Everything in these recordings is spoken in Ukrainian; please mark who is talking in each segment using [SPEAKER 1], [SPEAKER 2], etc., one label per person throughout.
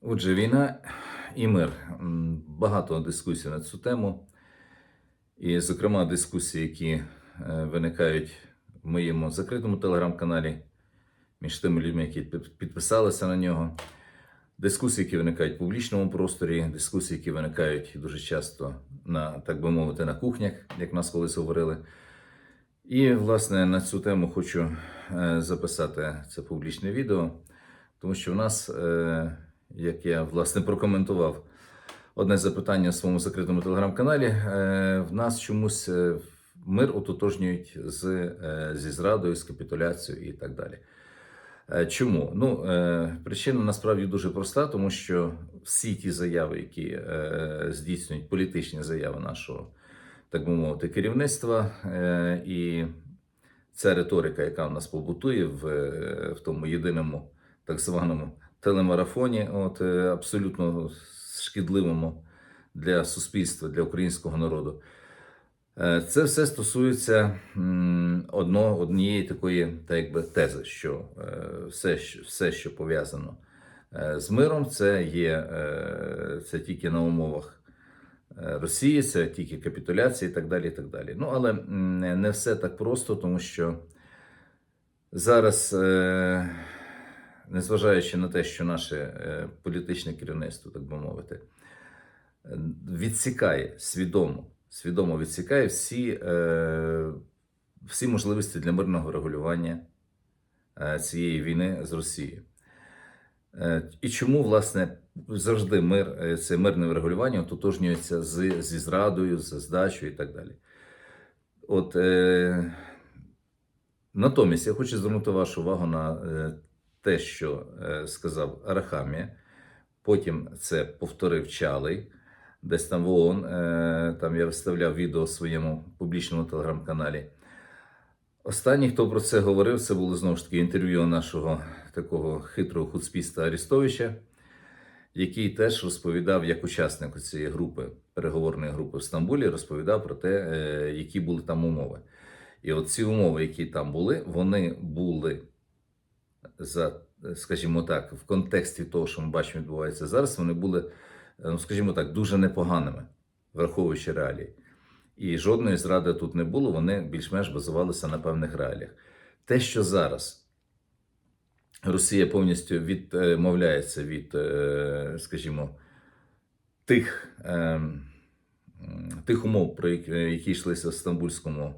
[SPEAKER 1] Отже, війна і мир. Багато дискусій на цю тему. І, зокрема, дискусії, які е, виникають в моєму закритому телеграм-каналі між тими людьми, які підписалися на нього. Дискусії, які виникають в публічному просторі, дискусії, які виникають дуже часто на, так би мовити, на кухнях, як нас колись говорили. І, власне, на цю тему хочу е, записати це публічне відео, тому що в нас, е, як я власне прокоментував одне запитання в своєму закритому телеграм-каналі, е, в нас чомусь е, мир ототожнюють з, е, зі зрадою, з капітуляцією і так далі. Чому? Ну, причина насправді дуже проста, тому що всі ті заяви, які здійснюють політичні заяви нашого, так би мовити, керівництва, і ця риторика, яка в нас побутує в, в тому єдиному так званому телемарафоні, от е, абсолютно шкідливому для суспільства, для українського народу. Е, Це все стосується одно, однієї такої, так якби, тези, що е, все, все, що пов'язано з миром, це є це тільки на умовах Росії, це тільки капітуляція і так далі. І так далі. Ну, але не все так просто, тому що зараз, незважаючи на те, що наше е, політичне керівництво, так би мовити, відсікає свідомо, свідомо відсікає всі, е, всі можливості для мирного регулювання е, цієї війни з Росією. І чому, власне, завжди мир, це мирне врегулювання ототожнюється з, зі зрадою, з здачею і так далі. От, е, натомість я хочу звернути вашу увагу на те, що е, сказав Арахамія. Потім це повторив Чалий, десь там в ООН. Е, там я виставляв відео в своєму публічному телеграм-каналі. Останній, хто про це говорив, це було знову ж таки інтерв'ю нашого такого хитрого хуцпіста Арістовича, який теж розповідав як учасник цієї групи, переговорної групи в Стамбулі, розповідав про те, е, які були там умови. І от ці умови, які там були, вони були за, скажімо так, в контексті того, що ми бачимо, відбувається зараз, вони були, ну скажімо так, дуже непоганими, враховуючи реалії. І жодної зради тут не було, вони більш-менш базувалися на певних реаліях. Те, що зараз Росія повністю відмовляється від, е, скажімо, тих, е, тих умов, про які йшлися в Стамбульському,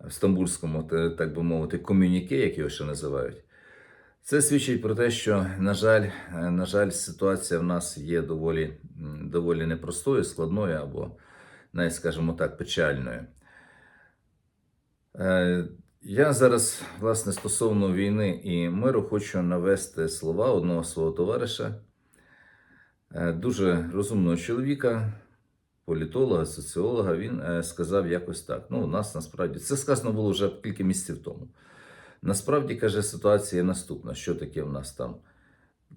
[SPEAKER 1] в Стамбульському, так би мовити, ком'юніке, як його ще називають. Це свідчить про те, що, на жаль, е, на жаль, ситуація в нас є доволі, доволі непростою, складною або, навіть, скажімо так, печальною. Е, Я зараз, власне, стосовно війни і миру, хочу навести слова одного свого товариша, е, дуже розумного чоловіка, політолога, соціолога. Він сказав якось так. Ну, у нас насправді це сказано було вже кілька місяців тому. Насправді каже, ситуація наступна: що таке в нас там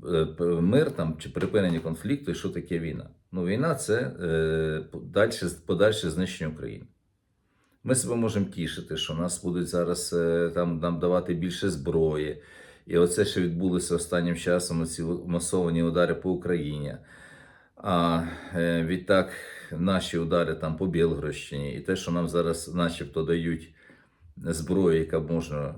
[SPEAKER 1] е, мир там чи припинення конфлікту, і що таке війна? Ну, війна це е, подальше, подальше знищення України. Ми себе можемо тішити, що нас будуть зараз е, там нам давати більше зброї. І оце ще відбулося останнім часом ці масовані удари по Україні. А відтак наші удари там по Білгородщині, і те, що нам зараз, начебто, дають зброю, яка можна,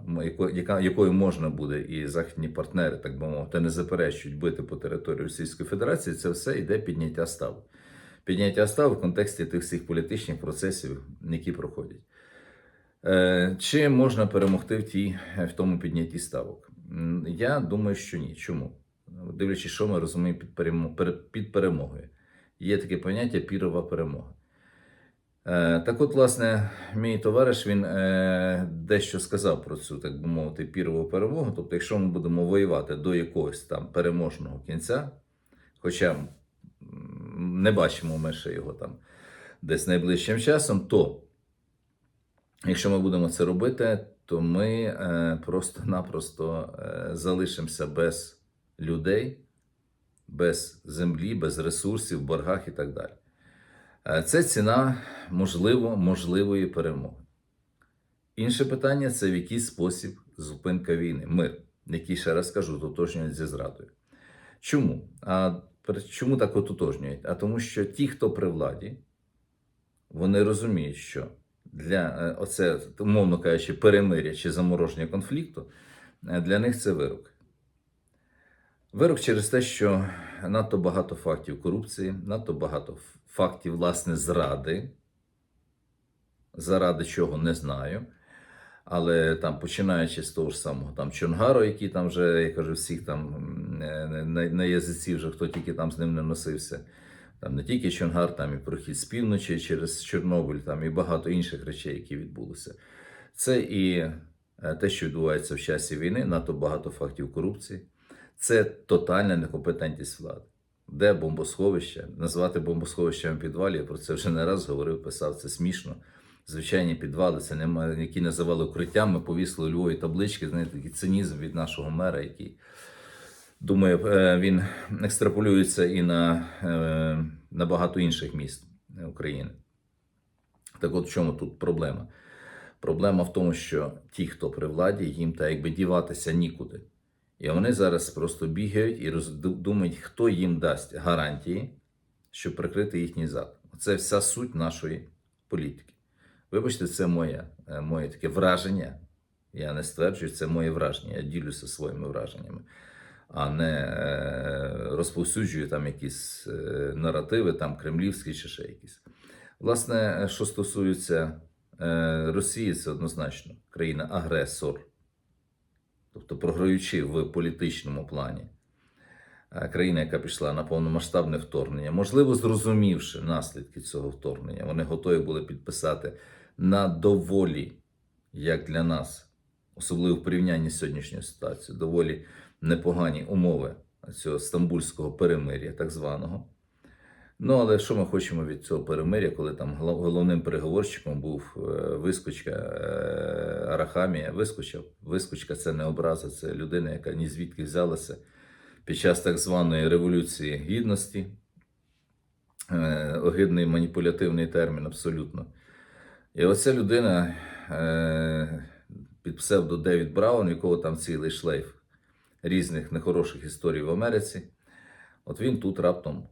[SPEAKER 1] яка, якою можна буде, і західні партнери, так би мовити, не заперечують бити по території Російської Федерації, це все йде підняття ставок. Підняття ставок в контексті тих всіх політичних процесів, які проходять. Е, Чи можна перемогти в, тій, в тому піднятті ставок? Я думаю, що ні. Чому? Дивлячись, що ми розуміємо під, перемо- під перемогою. Є таке поняття пірова перемога. Е, Так от, власне, мій товариш він е, дещо сказав про цю, так би мовити, пірову перемогу. Тобто, якщо ми будемо воювати до якогось там переможного кінця, хоча не бачимо ми ще його там десь найближчим часом, то якщо ми будемо це робити, то ми е, просто-напросто залишимося без людей, без землі, без ресурсів, боргах і так далі. Е, Це ціна можливо, можливої перемоги. Інше питання це в який спосіб зупинка війни, мир, який, ще раз кажу, дотожнюють зі зрадою. Чому? А чому так ототожнюють? А тому, що ті, хто при владі, вони розуміють, що для е, оце, умовно кажучи, перемиря чи замороження конфлікту, е, для них це вирок. Вирок через те, що надто багато фактів корупції, надто багато фактів, власне, зради. Заради чого не знаю. Але там, починаючи з того ж самого там Чонгару, який там вже, я кажу, всіх там на, на язиці вже хто тільки там з ним не носився. Там не тільки Чонгар, там і прохід з півночі через Чорнобиль, там і багато інших речей, які відбулися. Це і е, те, що відбувається в часі війни, надто багато фактів корупції. Це тотальна некомпетентність влади. Де бомбосховище? Назвати бомбосховищем підвалі, я про це вже не раз говорив, писав, це смішно. Звичайні підвали, це немає, які називали укриттями, повісили у Львові таблички, знаєте, такий цинізм від нашого мера, який думаю, е, він екстраполюється і на, е, на багато інших міст України. Так от в чому тут проблема? Проблема в тому, що ті, хто при владі, їм так якби діватися нікуди. І вони зараз просто бігають і роз- думають, хто їм дасть гарантії, щоб прикрити їхній зад. Це вся суть нашої політики. Вибачте, це моє, е, моє таке враження. Я не стверджую, це моє враження. Я ділюся своїми враженнями, а не е, розповсюджую там якісь е, наративи, там кремлівські чи ще якісь. Власне, що стосується Росії, це однозначно країна-агресор, тобто програючи в політичному плані. Е, Країна, яка пішла на повномасштабне вторгнення, можливо, зрозумівши наслідки цього вторгнення, вони готові були підписати на доволі, як для нас, особливо в порівнянні з сьогоднішньою ситуацією, доволі непогані умови цього стамбульського перемир'я, так званого. Ну, але що ми хочемо від цього перемир'я, коли там головним переговорщиком був е, вискочка е, Арахамія. Вискочив. Вискочка це не образа, це людина, яка ні звідки взялася під час так званої революції гідності. Е, Огидний маніпулятивний термін, абсолютно. І оця людина під псевдо Девід Браун, якого там цілий шлейф різних нехороших історій в Америці. От він тут раптом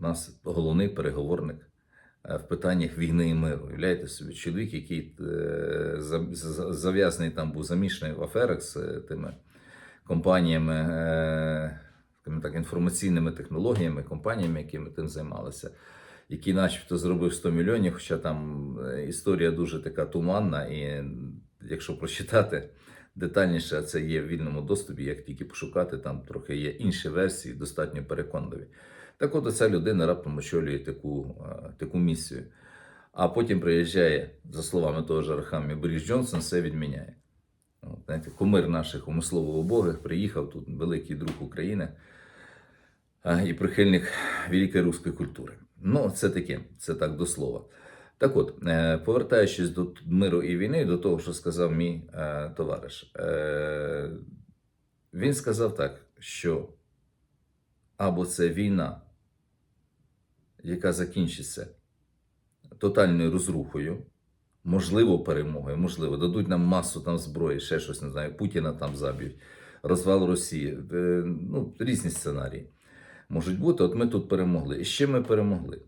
[SPEAKER 1] у нас головний переговорник е, в питаннях війни і миру. Уявляєте собі, чоловік, який е, за- за- зав'язаний там був замішаний в аферах з е, тими компаніями, так, інформаційними технологіями, компаніями, якими тим займалися, який начебто зробив 100 мільйонів, хоча там історія дуже така туманна, і якщо прочитати детальніше, це є в вільному доступі, як тільки пошукати, там трохи є інші версії, достатньо переконливі. Так от ця людина раптом очолює таку, таку місію. А потім приїжджає, за словами того ж Архамі, Борис Джонсон, все відміняє. От, знаєте, кумир наших умислово убогих приїхав тут великий друг України і прихильник великої руської культури. Ну, це таке, це так до слова. Так от, е, повертаючись до миру і війни, до того, що сказав мій е, товариш, е, він сказав так, що або це війна, яка закінчиться тотальною розрухою, можливо, перемогою, можливо, дадуть нам масу там зброї, ще щось не знаю, Путіна там заб'ють, розвал Росії. Е, Ну, різні сценарії можуть бути. От ми тут перемогли. І чим ми перемогли?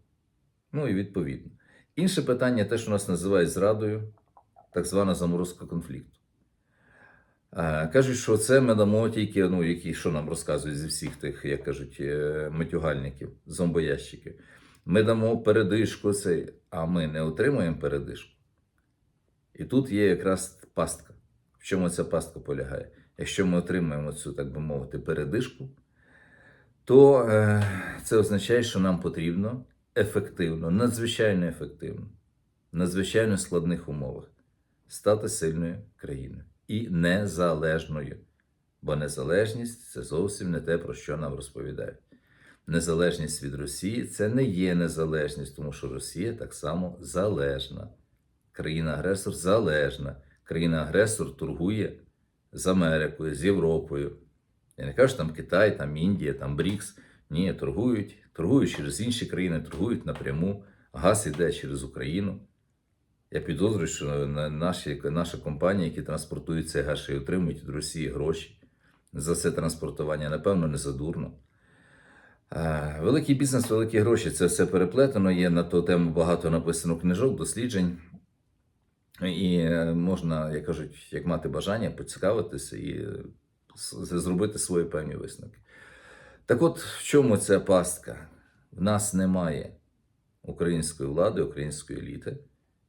[SPEAKER 1] Ну і відповідно. Інше питання, те, що нас називають зрадою, так звана заморозка конфлікту. Е, Кажуть, що це ми дамо тільки, ну, які, що нам розказують зі всіх тих, як кажуть, е, матюгальників, зомбоящиків. Ми дамо передишку цей, а ми не отримуємо передишку. І тут є якраз пастка. В чому ця пастка полягає? Якщо ми отримаємо цю, так би мовити, передишку, то е, це означає, що нам потрібно ефективно, надзвичайно ефективно, надзвичайно складних умовах стати сильною країною і незалежною. Бо незалежність це зовсім не те, про що нам розповідають. Незалежність від Росії це не є незалежність, тому що Росія так само залежна. Країна-агресор залежна. Країна-агресор торгує з Америкою, з Європою. Я не кажу, що там Китай, там Індія, там Брікс. Ні, торгують, торгують через інші країни, торгують напряму. Газ іде через Україну. Я підозрюю, що наші, наші компанії, які транспортують цей газ, й отримують від Росії гроші за це транспортування, напевно, не задурно. Е, Великий бізнес, великі гроші це все переплетено. Є на ту тему багато написано книжок, досліджень. І е, можна, як кажуть, як мати бажання, поцікавитися і зробити свої певні висновки. Так от, в чому ця пастка? В нас немає української влади, української еліти,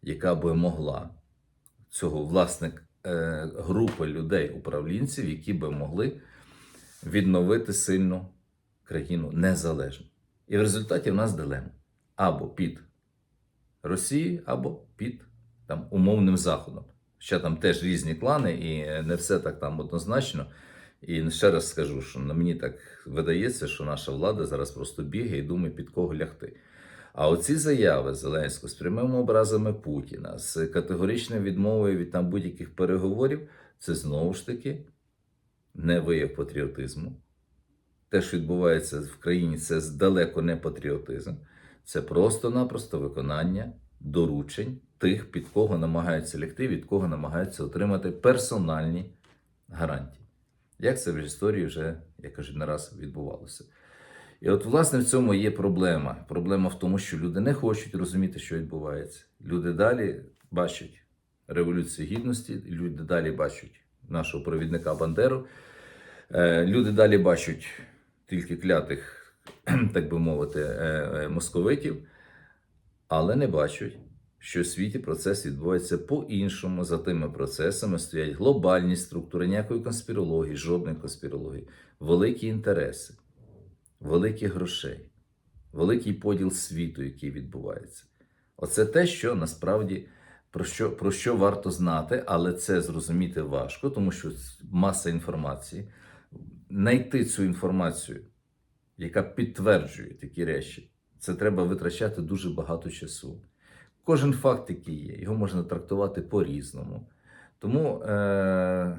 [SPEAKER 1] яка би могла цього власне е, групи людей, управлінців, які би могли відновити сильну країну незалежно. І в результаті в нас дилема або під Росією, або під там, умовним Заходом. Ще там теж різні клани, і не все так там однозначно. І ще раз скажу, що на мені так видається, що наша влада зараз просто бігає і думає, під кого лягти. А оці заяви Зеленського з прямими образами Путіна, з категоричною відмовою від там будь-яких переговорів, це знову ж таки не вияв патріотизму. Те, що відбувається в країні, це далеко не патріотизм, це просто-напросто виконання доручень тих, під кого намагаються лягти, від кого намагаються отримати персональні гарантії. Як це в історії вже, я кажу, не раз відбувалося. І от, власне, в цьому є проблема. Проблема в тому, що люди не хочуть розуміти, що відбувається. Люди далі бачать революцію гідності, люди далі бачать нашого провідника Бандеру. Е, Люди далі бачать тільки клятих, так би мовити, е, е, московитів, але не бачать, що в світі процес відбувається по-іншому. За тими процесами стоять глобальні структури, ніякої конспірології, жодної конспірології, великі інтереси, великі грошей, великий поділ світу, який відбувається. Оце те, що насправді про що, про що варто знати, але це зрозуміти важко, тому що маса інформації. Найти цю інформацію, яка підтверджує такі речі, це треба витрачати дуже багато часу. Кожен факт, який є, його можна трактувати по-різному. Тому е-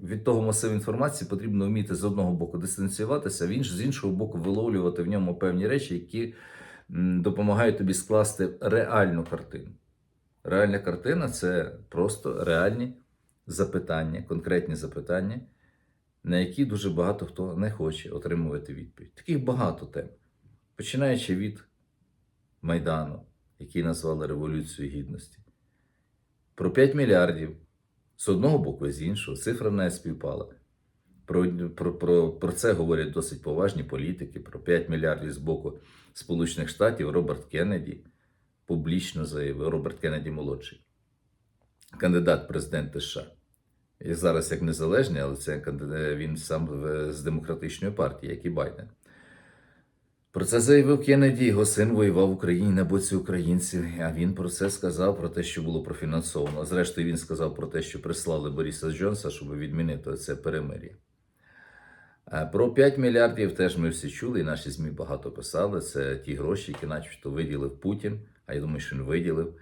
[SPEAKER 1] від того масиву інформації потрібно вміти з одного боку дистанціюватися, інш, з іншого боку, виловлювати в ньому певні речі, які допомагають тобі скласти реальну картину. Реальна картина це просто реальні запитання, конкретні запитання, на які дуже багато хто не хоче отримувати відповідь. Таких багато тем. Починаючи від Майдану, який назвали Революцією Гідності, про 5 мільярдів з одного боку і з іншого, цифра не співпала. Про, про, про, про це говорять досить поважні політики. Про 5 мільярдів з боку Сполучених Штатів Роберт Кеннеді публічно заявив, Роберт Кеннеді молодший, кандидат в президенти США. І зараз як незалежний, але це він сам з демократичної партії, як і Байден. Про це заявив Кеннеді, його син воював в Україні на боці українців, а він про це сказав, про те, що було профінансовано. Зрештою, він сказав про те, що прислали Бориса Джонса, щоб відмінити це перемир'я. Про 5 мільярдів теж ми всі чули, і наші ЗМІ багато писали. Це ті гроші, які начебто виділив Путін, а я думаю, що він виділив.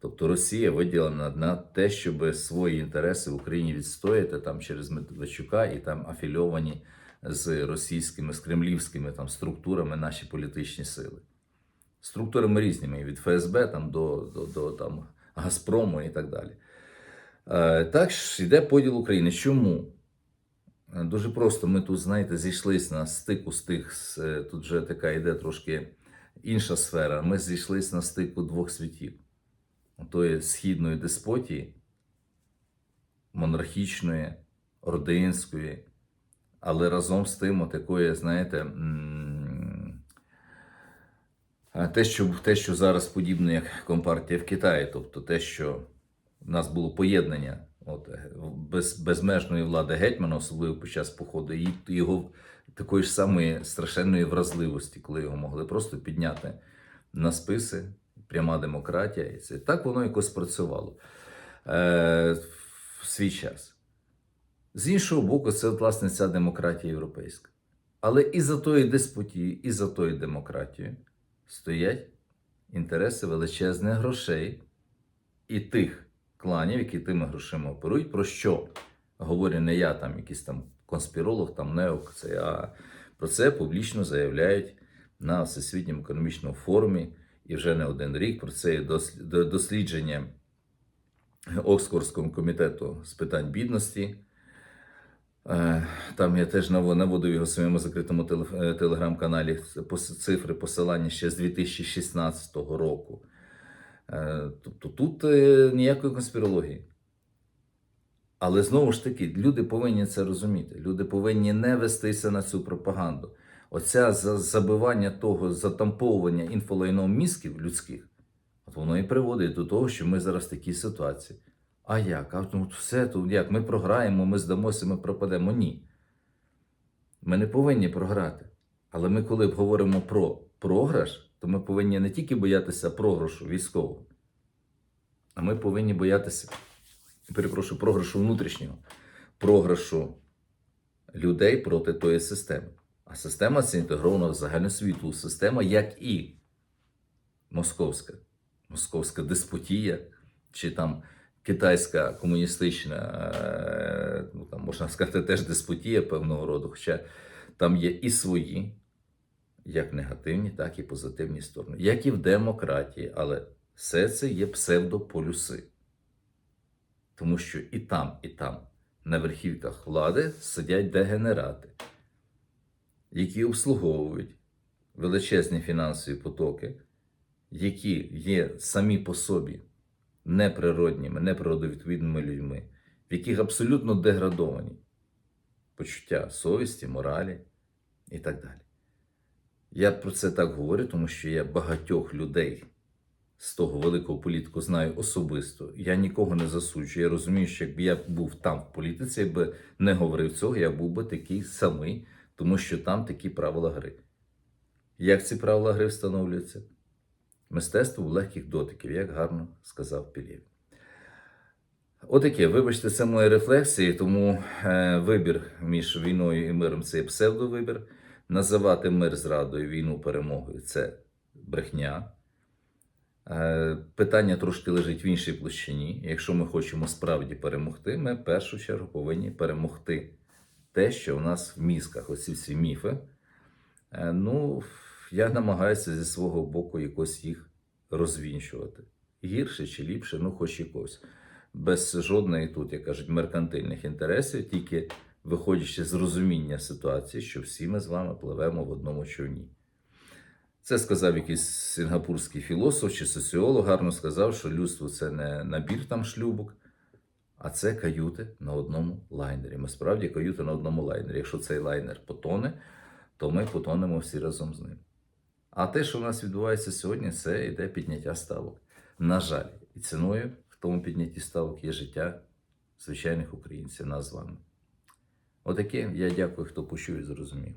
[SPEAKER 1] Тобто Росія виділена на те, щоб свої інтереси в Україні відстояти там через Медведчука і там афільовані з російськими, з кремлівськими там структурами наші політичні сили. Структурами різними від ФСБ там, до, до, до там, Газпрому і так далі. Е, так ж йде поділ України. Чому? Е, Дуже просто ми тут, знаєте, зійшлись на стику з тих, е, тут вже така йде трошки інша сфера. Ми зійшлись на стику двох світів. Тої східної деспотії, монархічної, ординської, але разом з тим, такої, знаєте, те, що, те, що зараз подібне, як Компартія в Китаї, тобто те, що в нас було поєднання от, без, безмежної влади гетьмана, особливо під час походу, і його такої ж самої страшенної вразливості, коли його могли просто підняти на списи, пряма демократія. І це так воно якось працювало е, в свій час. З іншого боку, це власне ця демократія європейська. Але і за тою деспотією, і за тою демократією стоять інтереси величезних грошей і тих кланів, які тими грошима оперують, про що говорю не я, там якийсь там конспіролог, там неок, це, а про це публічно заявляють на Всесвітньому економічному форумі і вже не один рік. Про це є дослідження Оксфордського комітету з питань бідності. Е, Там я теж наво- наводив його своєму закритому е, телеграм-каналі цифри посилання ще з 2016 року. Е, Тобто тут ніякої конспірології. Але знову ж таки, люди повинні це розуміти. Люди повинні не вестися на цю пропаганду. За- забивання того, затамповування інфолайном мізків людських, от воно і приводить до того, що ми зараз в такій ситуації. А як? А ну, все тут як? Ми програємо, ми здамося, ми пропадемо. Ні. Ми не повинні програти. Але ми, коли говоримо про програш, то ми повинні не тільки боятися програшу військового, а ми повинні боятися, перепрошую, програшу внутрішнього, програшу людей проти тої системи. А система це інтегрована в загальносвітову система, як і московська, московська деспотія, чи там китайська комуністична, е, ну, там, можна сказати, теж деспотія певного роду, хоча там є і свої, як негативні, так і позитивні сторони, як і в демократії, але все це є псевдополюси. Тому що і там, і там, на верхівках влади сидять дегенерати, які обслуговують величезні фінансові потоки, які є самі по собі неприродніми, неприродовідповідними людьми, в яких абсолютно деградовані почуття совісті, моралі і так далі. Я про це так говорю, тому що я багатьох людей з того великого політику знаю особисто. Я нікого не засуджую. Я розумію, що якби я був там в політиці, я би не говорив цього, я був би такий самий, тому що там такі правила гри. Як ці правила гри встановлюються? Мистецтво легких дотиків, як гарно сказав Пілєв. Отаке, вибачте, це мої рефлексії, тому е, вибір між війною і миром це є псевдовибір. Називати мир зрадою, війну перемогою це брехня. Е, питання трошки лежить в іншій площині. Якщо ми хочемо справді перемогти, ми в першу чергу повинні перемогти те, що у нас в мізках, оці всі міфи. Е, ну, я намагаюся зі свого боку якось їх розвінчувати. Гірше чи ліпше, ну хоч якось. Без жодної тут, як кажуть, меркантильних інтересів, тільки виходячи з розуміння ситуації, що всі ми з вами пливемо в одному човні. Це сказав якийсь сингапурський філософ чи соціолог, гарно сказав, що людство це не набір там шлюбок, а це каюти на одному лайнері. Ми справді каюти на одному лайнері. Якщо цей лайнер потоне, то ми потонемо всі разом з ним. А те, що в нас відбувається сьогодні, це йде підняття ставок. На жаль, і ціною в тому піднятті ставок є життя звичайних українців, нас з вами. Отаке я дякую, хто почув і зрозумів.